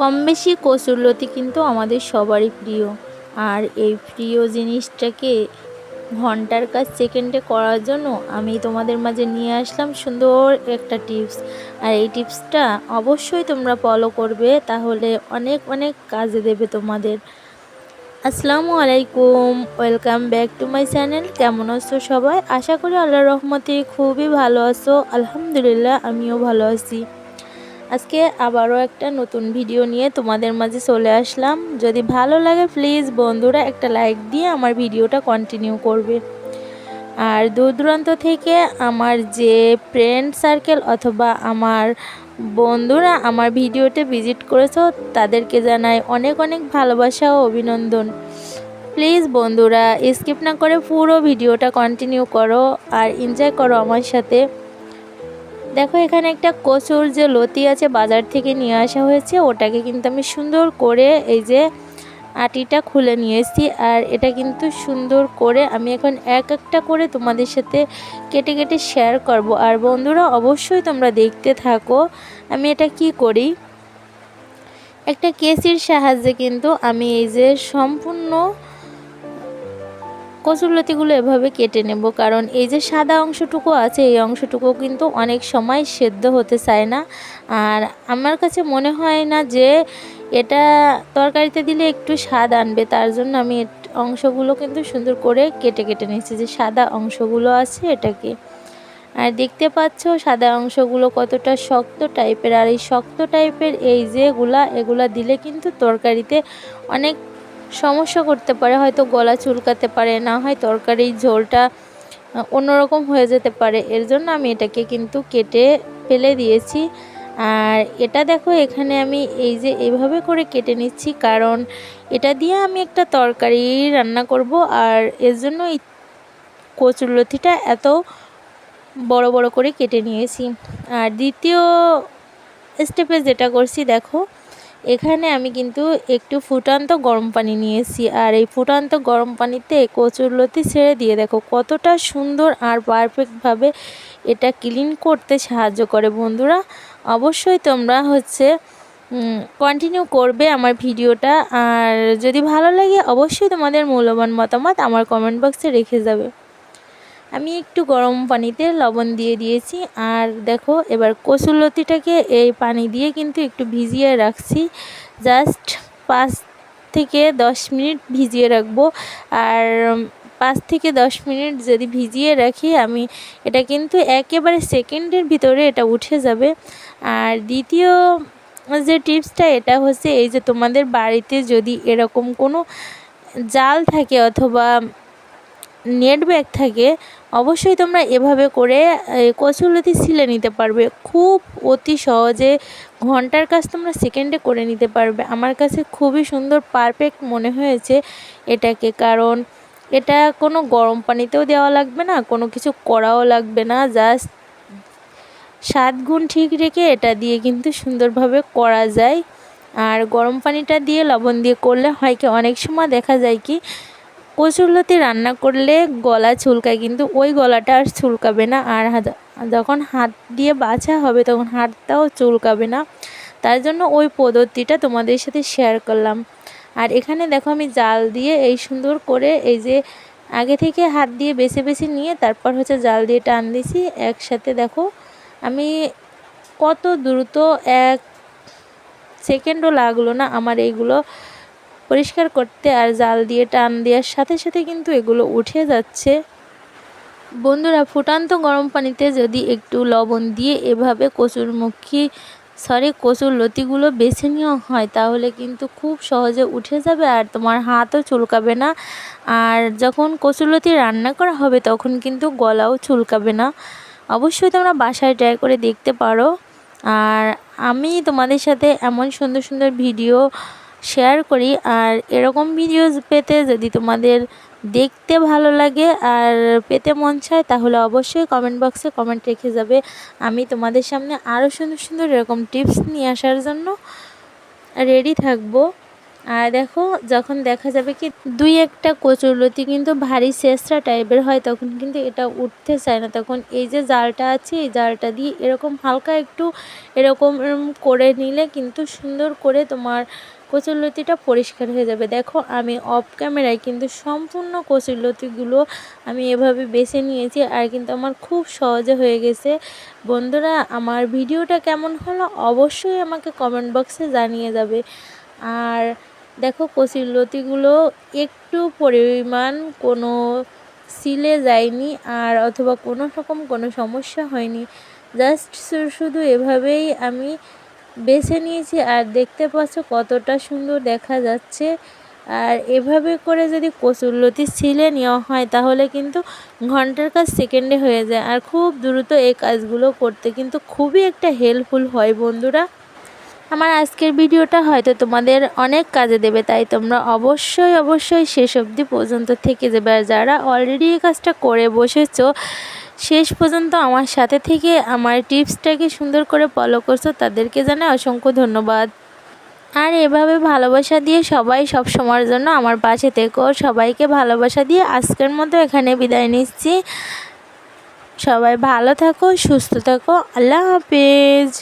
কম বেশি কচুরলতি কিন্তু আমাদের সবারই প্রিয়। আর এই প্রিয় জিনিসটাকে ঘণ্টার কাজ সেকেন্ডে করার জন্য আমি তোমাদের মাঝে নিয়ে আসলাম সুন্দর একটা টিপস। আর এই টিপসটা অবশ্যই তোমরা ফলো করবে, তাহলে অনেক অনেক কাজে দেবে তোমাদের। আসসালামু আলাইকুম welcome back to my channel কেমন আছো সবাই? আশা করি আল্লাহ রহমতে খুবই ভালো আছো। আলহামদুলিল্লাহ, আমিও ভালো আছি। আজকে আবারও একটা নতুন ভিডিও নিয়ে তোমাদের মাঝে চলে আসলাম। যদি ভালো লাগে প্লিজ বন্ধুরা একটা লাইক দিয়ে আমার ভিডিওটা কন্টিনিউ করবে। আর দূর দূরান্ত থেকে আমার যে ফ্রেন্ড সার্কেল অথবা আমার বন্ধুরা আমার ভিডিওতে ভিজিট করেছ, তাদেরকে জানাই অনেক অনেক ভালোবাসা ও অভিনন্দন। প্লিজ বন্ধুরা স্কিপ না করে পুরো ভিডিওটা কন্টিনিউ করো আর এনজয় করো আমার সাথে। দেখো, এখানে একটা কচুর যে লতি আছে বাজার থেকে নিয়ে আসা হয়েছে। ওটাকে কিন্তু আমি সুন্দর করে এই যে আটিটা খুলে নিয়েছি। আর এটা কিন্তু সুন্দর করে আমি এখন এক একটা করে তোমাদের সাথে কেটে কেটে শেয়ার করব। আর বন্ধুরা, অবশ্যই তোমরা দেখতে থাকো আমি এটা কি করি। একটা কেসির সাহায্যে কিন্তু আমি এই যে সম্পূর্ণ কচুরলতিগুলো এভাবে কেটে নেব, কারণ এই যে সাদা অংশটুকু আছে, এই অংশটুকু কিন্তু অনেক সময় সেদ্ধ হতে চায় না। আর আমার কাছে মনে হয় না যে এটা তরকারিতে দিলে একটু স্বাদ আনবে, তার জন্য আমি অংশগুলো কিন্তু সুন্দর করে কেটে কেটে নিচ্ছি যে সাদা অংশগুলো আছে এটাকে। আর দেখতে পাচ্ছ সাদা অংশগুলো কতটা শক্ত টাইপের, আর এই শক্ত টাইপের এই যেগুলা এগুলা দিলে কিন্তু তরকারিতে অনেক সমস্যা করতে পারে, হয়তো গলা চুলকাতে পারে, না হয় তরকারির ঝোলটা অন্যরকম হয়ে যেতে পারে। এর জন্য আমি এটাকে কিন্তু কেটে ফেলে দিয়েছি। আর এটা দেখো, এখানে আমি এই যে এভাবে করে কেটে নিচ্ছি, কারণ এটা দিয়ে আমি একটা তরকারি রান্না করব। আর এর জন্য এই কচুর কচুরলতিটা এত বড় বড় করে কেটে নিয়েছি। আর দ্বিতীয় স্টেপে যেটা করছি, দেখো এখানে আমি কিন্তু একটু ফুটান্ত গরম পানি নিয়েছি। আর এই ফুটান্ত গরম পানিতে কচুরলতি ছেড়ে দিয়ে দেখো কতটা সুন্দর আর পারফেক্টভাবে এটা ক্লিন করতে সাহায্য করে। বন্ধুরা, অবশ্যই তোমরা হচ্ছে কন্টিনিউ করবে আমার ভিডিওটা। আর যদি ভালো লাগে অবশ্যই তোমাদের মূল্যবান মতামত আমার কমেন্ট বক্সে রেখে যাবে। আমি একটু গরম পানিতে লবণ দিয়ে দিয়েছি। আর দেখো, এবার কচুরলতিটাকে এই পানি দিয়ে কিন্তু একটু ভিজিয়ে রাখছি। জাস্ট পাঁচ থেকে দশ মিনিট ভিজিয়ে রাখব। আর পাঁচ থেকে দশ মিনিট যদি ভিজিয়ে রাখি, আমি এটা কিন্তু একেবারে সেকেন্ডের ভিতরে এটা উঠে যাবে। আর দ্বিতীয় যে টিপসটা, এটা হচ্ছে এই যে তোমাদের বাড়িতে যদি এরকম কোনো জাল থাকে অথবা নেট ব্যাগ থাকে, অবশ্যই তোমরা এভাবে করে কচুলতি সিলে নিতে পারবে। খুব অতি সহজে ঘণ্টার কাজ তোমরা সেকেন্ডে করে নিতে পারবে। আমার কাছে খুবই সুন্দর পারফেক্ট মনে হয়েছে এটাকে। কারণ এটা কোনো গরম পানিতেও দেওয়া লাগবে না, কোনো কিছু করাও লাগবে না। জাস্ট সাত গুণ ঠিক রেখে এটা দিয়ে কিন্তু সুন্দরভাবে করা যায়। আর গরম পানিটা দিয়ে লবণ দিয়ে করলে হয় কি, অনেক সময় দেখা যায় কি কচুরলতি রান্না করলে গলা চুলকায়, কিন্তু ওই গলাটা আর চুলকাবে না। আর যখন হাত দিয়ে বাছা হবে, তখন হাতটাও চুলকাবে না। তার জন্য ওই পদ্ধতিটা তোমাদের সাথে শেয়ার করলাম। আর এখানে দেখো আমি জাল দিয়ে এই সুন্দর করে এই যে আগে থেকে হাত দিয়ে বেছে বেছে নিয়ে তারপর হচ্ছে জাল দিয়ে টান দিছি। একসাথে দেখো আমি কত দ্রুত এক সেকেন্ডও লাগল না আমার এইগুলো পরিষ্কার করতে আর জাল দিয়ে টান দেওয়ার সাথে সাথে কিন্তু এগুলো উঠে যাচ্ছে। বন্ধুরা, ফুটান্ত গরম পানিতে যদি একটু লবণ দিয়ে এভাবে কচুরমুখী সরি, কচুর লতিগুলো বেছে নেওয়া হয়, তাহলে কিন্তু খুব সহজে উঠে যাবে আর তোমার হাতও চুলকাবে না। আর যখন কচুরলতি রান্না করা হবে, তখন কিন্তু গলাও চুলকাবে না। অবশ্যই তোমরা বাসায় ট্রাই করে দেখতে পারো। আর আমি তোমাদের সাথে এমন সুন্দর সুন্দর ভিডিও শেয়ার করি। আর এরকম ভিডিওস পেতে যদি তোমাদের দেখতে ভালো লাগে আর পেতে মন চায়, তাহলে অবশ্যই কমেন্ট বক্সে কমেন্ট রেখে যাবে। আমি তোমাদের সামনে আরও সুন্দর সুন্দর এরকম টিপস নিয়ে আসার জন্য রেডি থাকব। আর দেখো, যখন দেখা যাবে কি দুই একটা কচুরলতি কিন্তু ভারী শেষরা টাইপের হয়, তখন কিন্তু এটা উঠতে চায় না। তখন এই যে জালটা আছে, এই জালটা দিয়ে এরকম হালকা একটু এরকম করে নিলে কিন্তু সুন্দর করে তোমার কচুরলতিটা পরিষ্কার হয়ে যাবে। দেখো, আমি অফ ক্যামেরায় কিন্তু সম্পূর্ণ কচুরলতিগুলো আমি এভাবে বেছে নিয়েছি আর কিন্তু আমার খুব সহজে হয়ে গেছে। বন্ধুরা, আমার ভিডিওটা কেমন হলো অবশ্যই আমাকে কমেন্ট বক্সে জানিয়ে যাবে। আর দেখো, কচির লতিগুলো একটু পরিমাণ কোনো সিলে যায়নি আর অথবা কোনো রকম কোনো সমস্যা হয়নি। জাস্ট শুধু এভাবেই আমি বেছে নিয়েছি আর দেখতে পাচ্ছ কতটা সুন্দর দেখা যাচ্ছে। আর এভাবে করে যদি কচুরলতি ছিলে নেওয়া হয়, তাহলে কিন্তু ঘণ্টার কাজ সেকেন্ডে হয়ে যায়। আর খুব দ্রুত এই কাজগুলো করতে কিন্তু খুবই একটা হেল্পফুল হয় বন্ধুরা। আমার আজকের ভিডিওটা হয়তো তোমাদের অনেক কাজে দেবে, তাই তোমরা অবশ্যই অবশ্যই শেষ অবধি পর্যন্ত থেকে যাবে। আর যারা অলরেডি এই কাজটা করে বসেছো শেষ পর্যন্ত আমার সাথে থেকে আমার টিপসটাকে সুন্দর করে ফলো করছ, তাদেরকে জানাই অসংখ্য ধন্যবাদ। আর এভাবে ভালোবাসা দিয়ে সবাই সব সময়ের জন্য আমার পাশে থেকো। সবাইকে ভালোবাসা দিয়ে আজকের মতো এখানে বিদায় নিচ্ছি। সবাই ভালো থাকো, সুস্থ থাকো। আল্লাহ হাফিজ।